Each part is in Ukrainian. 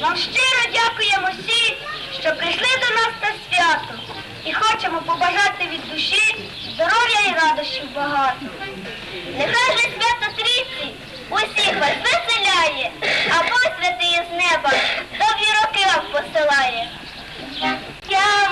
Вам щиро дякуємо всі, що прийшли до нас на свято і хочемо побажати від душі здоров'я і радощів багато. Нехай же свято трійці усіх вас веселяє, а Бог з неба довгі роки вам посилає. Я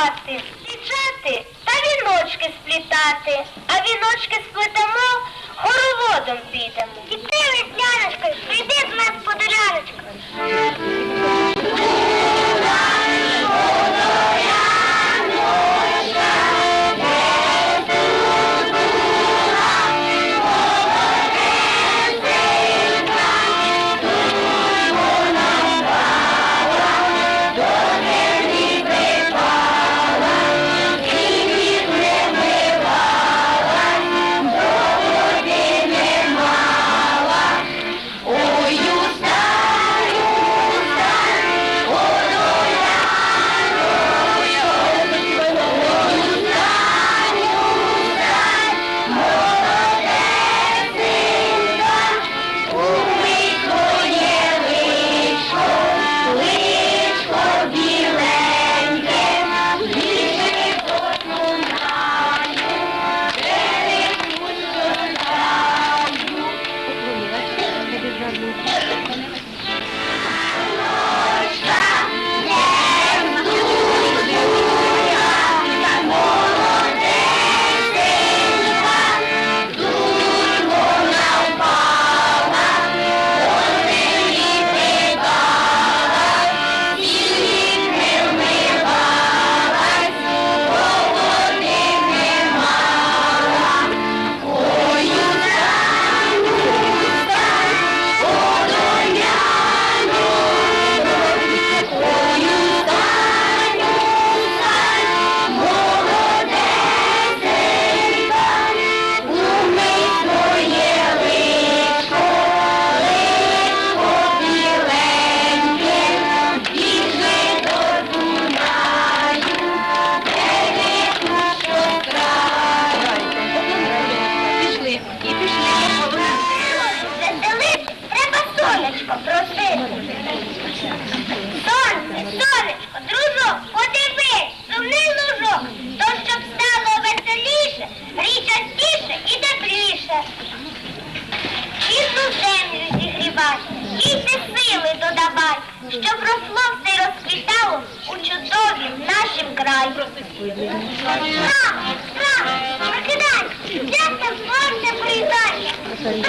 співати, сіджати та віночки сплітати, а віночки сплетемо, хороводом підемо. Дітей, Лесняночко, прийди з нас по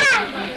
Yeah.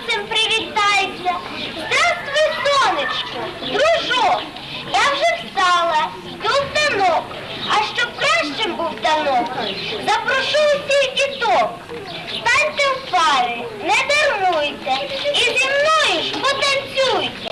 Сонцем привітайся. Здравствуй, сонечко, дружок, я вже встала, йду в танок. А щоб кращим був танок, запрошу усіх діток. Станьте в пари, не дармуйте, і зі мною ж потанцюйте.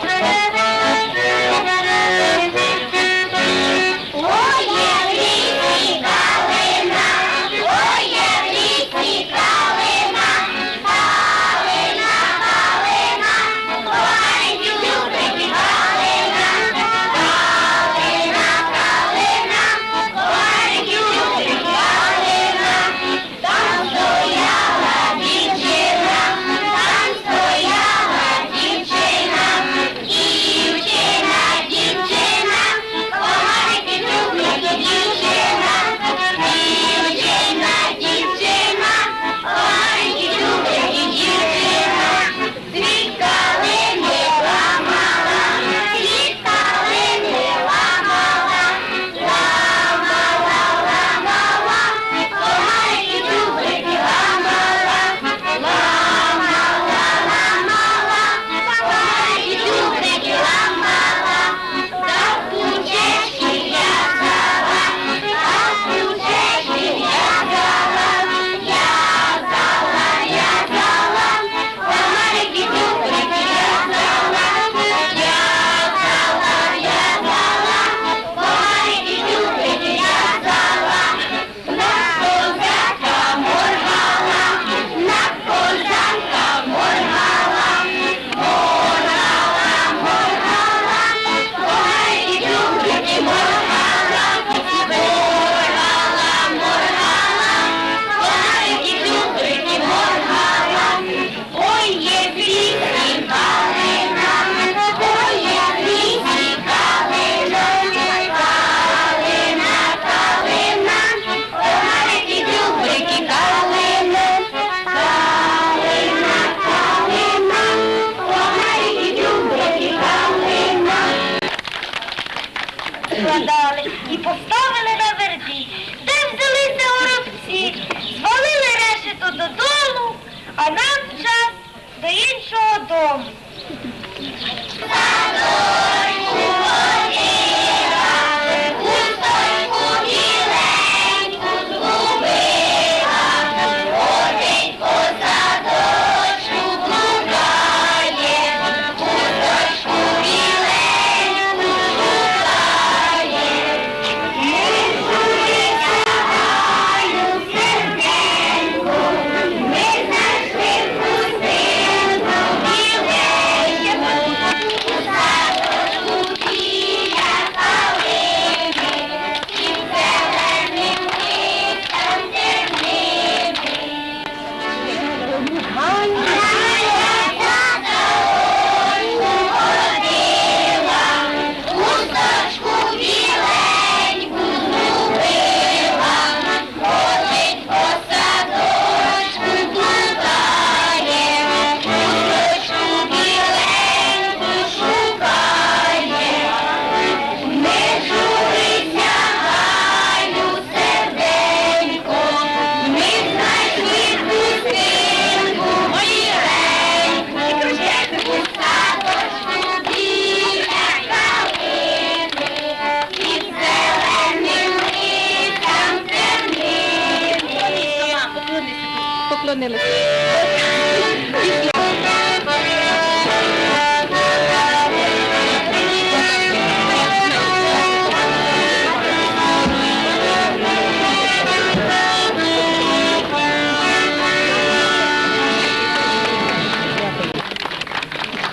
Поклонилися.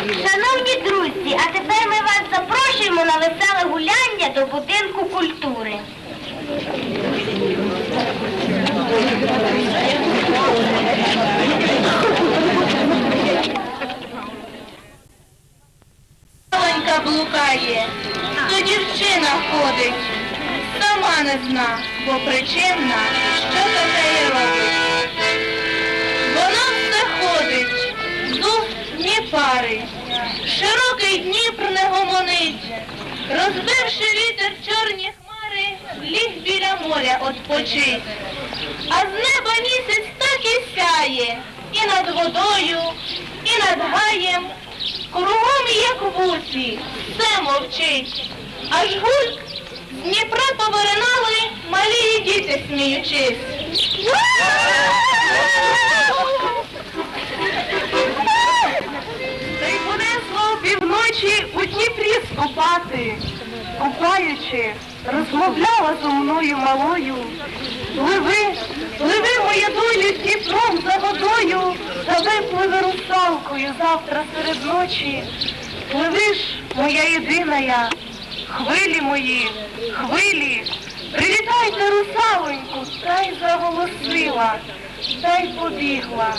Шановні друзі, а тепер ми вас запрошуємо на веселе гуляння до будинку культури. Блукає, то дівчина ходить, сама не зна, бо причинна, що таке робить. Вона все ходить, дух ні пари, широкий Дніпр не гомонить, розбивши вітер чорні хмари, ліг біля моря отпочить. А з неба місяць так і сяє, і над водою, і над гаєм. Кругом як вусі, все мовчить. Аж гуль з Дніпра повиринали малі діти сміючись. Та й понесло півночі у Дніпрі скупати, купаючи, розмовляла зо мною малою. Пливи, пливи, моя долю, Дніпром за водою, тебе пливе русалкою завтра серед ночі. Пливи ж, моя єдина хвилі мої, хвилі, привітайте русалоньку, та й заголосила, та й побігла.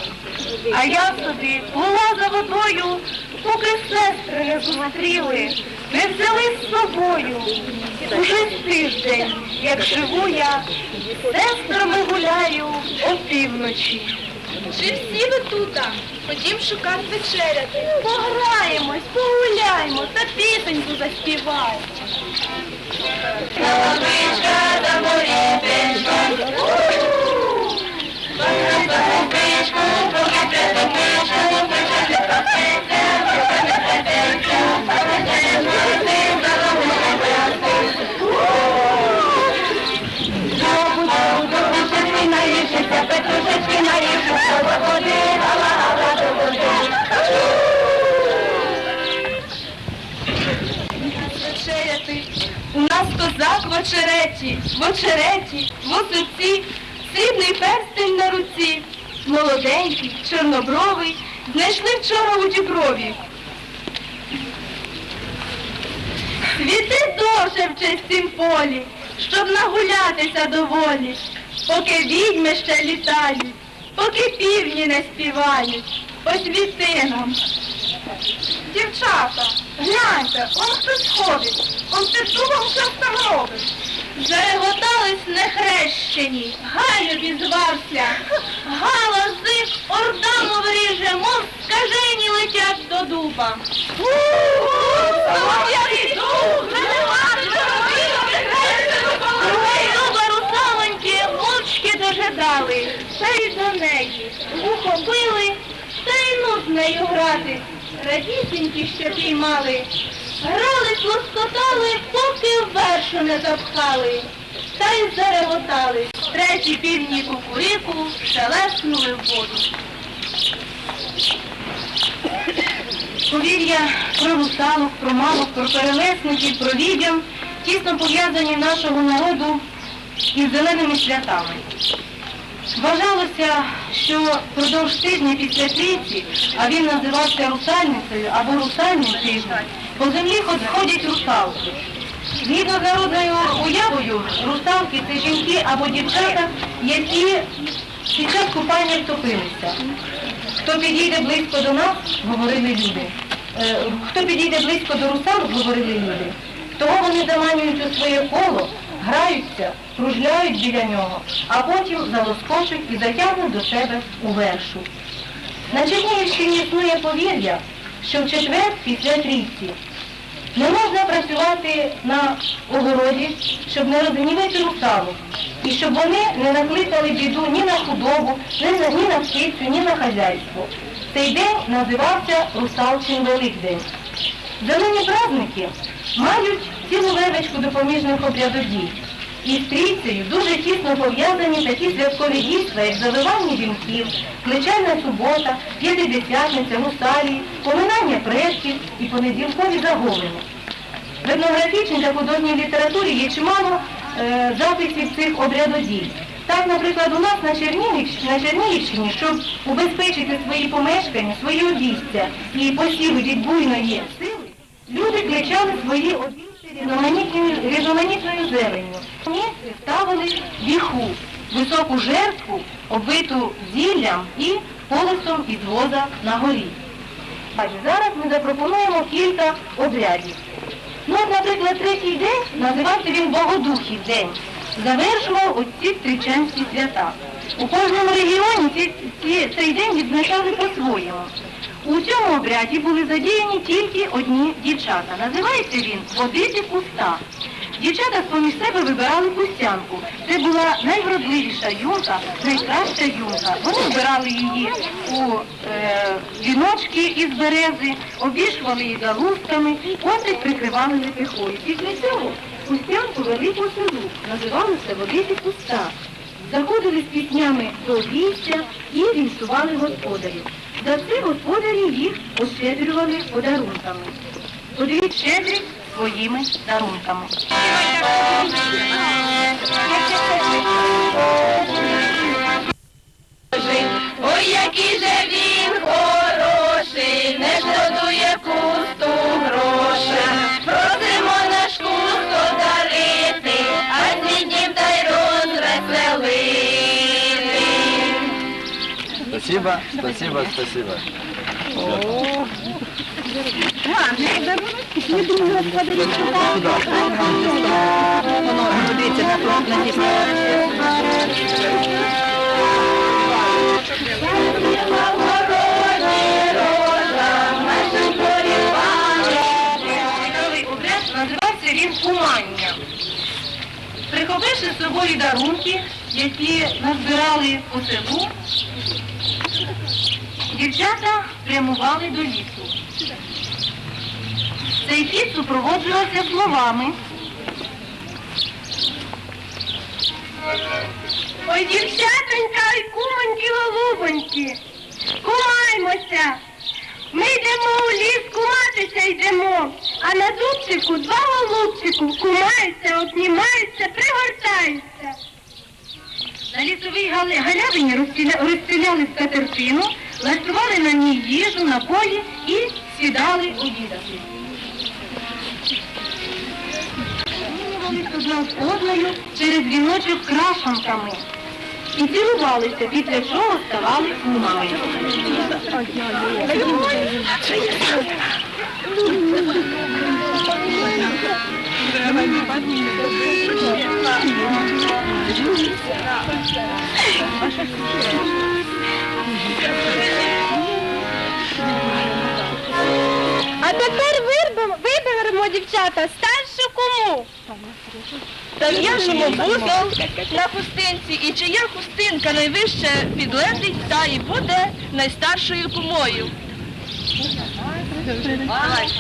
А я собі плила за водою, поки сестри не зустріли, не взяли з собою. Уже тиждень, як живу я, з сестрами гуляю опівночі. Чи всі ви тут? Ходім шукати вечеряти. Пограємось, погуляємо та пісеньку заспіваємо. У нас козак в очереті, в очереті, в осуці, срібний перстень на руці. Молоденький, чорнобровий, знайшли вчора у діброві. Світи довше в чистім полі, щоб нагулятися доволі, поки відьми ще літають, поки півні не співають, посвіти нам. Дівчата, гляньте, он хтось ходить, он під дубом щось там робить. Зареготались нехрещені, гай обізвався. Галази ордаму вріже, мов скажені летять до дуба. Дуба дожидали, та й до неї вухо били, та й ну з нею грати. Радісінькі ще піймали, грали, лоскотали, поки вершу не запхали, та й зареготали. Треті півні кукуріку шелеснули в воду. Повір'я про русалок, про мавок, про перелесників, про відьом тісно пов'язані нашого народу із зеленими святами. Вважалося, що впродовж тижня після трійці, а він називався русальницею або русальним тижнем, по землі ход- ходять русалки. Згідно з народною уявою, русалки це жінки або дівчата, які під час купання втопилися. Хто підійде близько до нас, говорили люди. Е, Хто підійде близько до русалок, говорили люди, того вони заманюють у своє коло, граються, кружляють біля нього, а потім залоскочуть і затягнуть до себе у вершу. На Чернігівщині існує повір'я, що в четвер після трійці не можна працювати на огороді, щоб не розгнівити русалок, і щоб вони не накликали біду ні на худобу, ні на, птицю, ні на хазяйство. Цей день називався Русалчин Великдень. Зелені праздники мають цілу левечку допоміжних обрядодій. І з трійцею дуже тісно пов'язані такі святкові дійства, як завивання вінків, плечальна субота, п'ятидесятниця, гусарії, поминання предків і понеділкові заговини. В етнографічній та художній літературі є чимало е, записів цих обрядодій. Так, наприклад, у нас на Чернігівщині, на Чернігівщині, щоб убезпечити свої помешкання, свої обійстя і посіви від буйної сили, люди кличали свої обійстя різноманітною, зеленню. Вони ставили віху, високу жертву, обвиту зіллям і колесом із воза на горі. А зараз ми запропонуємо кілька обрядів. Ну, наприклад, третій день називався він Богодухів день. Завершував оці тричанські свята. У кожному регіоні ці, цей день відзначали по-своєму. У цьому обряді були задіяні тільки одні дівчата. Називається він водити куста. Дівчата поміж себе вибирали пустянку. Це була найвродливіша юнка, найкраща юнка. Вони вбирали її у е, віночки із берези, обішували її галузками, контик прикривали лепехою. Після цього пустянку вели по селу, називалося водити куста. Заходили з піснями до війська і вінчували господарів. За це господарі їх ощедрювали подарунками. Подивіть щедрі своїми дарунками. Ой, який Спасибо, спасибо, спасибо. Називався він кумання. Прихопивши з собою дарунки, які назбирали по селу, дівчата прямували до лісу. Цей хід супроводжувався словами. Ой, дівчатонька, ой, кумоньки, голубоньки, кумаймося. Ми йдемо у ліс, куматися йдемо, а на дубчику два голубчику кумаються, обнімаються, пригортаються. На лісовій галявині розстеляли скатертину, влаштували на ній їжу, напої і сідали обідати. Змінювались одна з одною через віночок крашанками і цілувалися, після чого ставали кумами. А тепер виберемо, виберемо дівчата старшу кому. Зав'яжемо вузол на хустинці, і чия хустинка найвище підлетить, та і буде найстаршою кумою.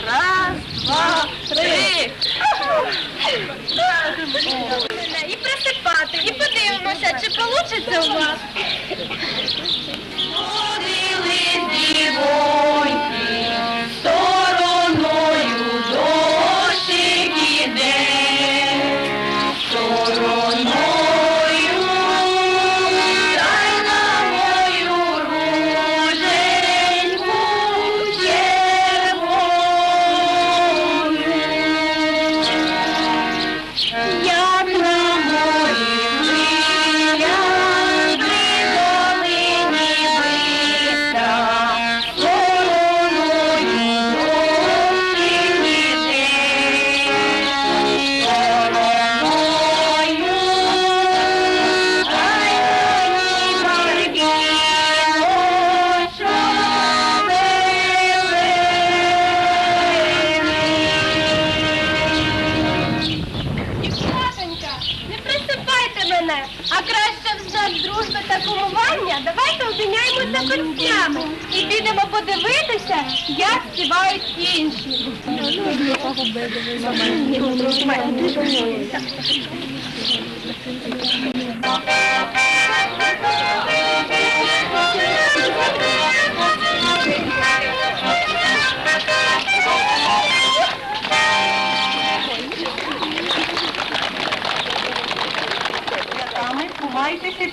Раз, два, три. І присипати, і подивимося, чи вийде у вас. Підемо подивитися, як співають інші.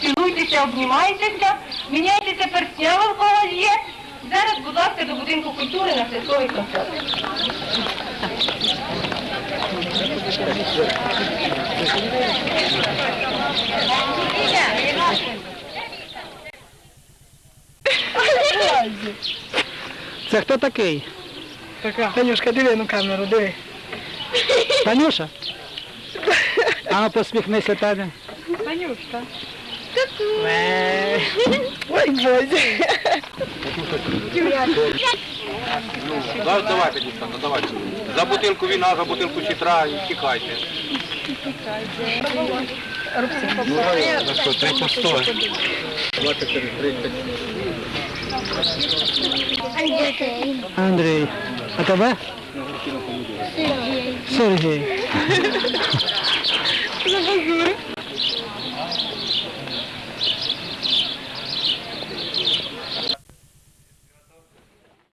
Цілуйтеся, обнімайтеся, міняйтеся перстнями, в кого є. Зараз, будь ласка, до будинку культури на святковий концерт. Це хто такий? Така. Танюшка, диви на камеру, диви. Танюша? А ну посміхнися, Таня. Танюшка. Ме. Ой, Боже. Да, давайте, дівчата, давайте. За бутилку віна, за бутилку читра і тікайте. Ну що, три по сто. Андрій. А тебе? Сергій.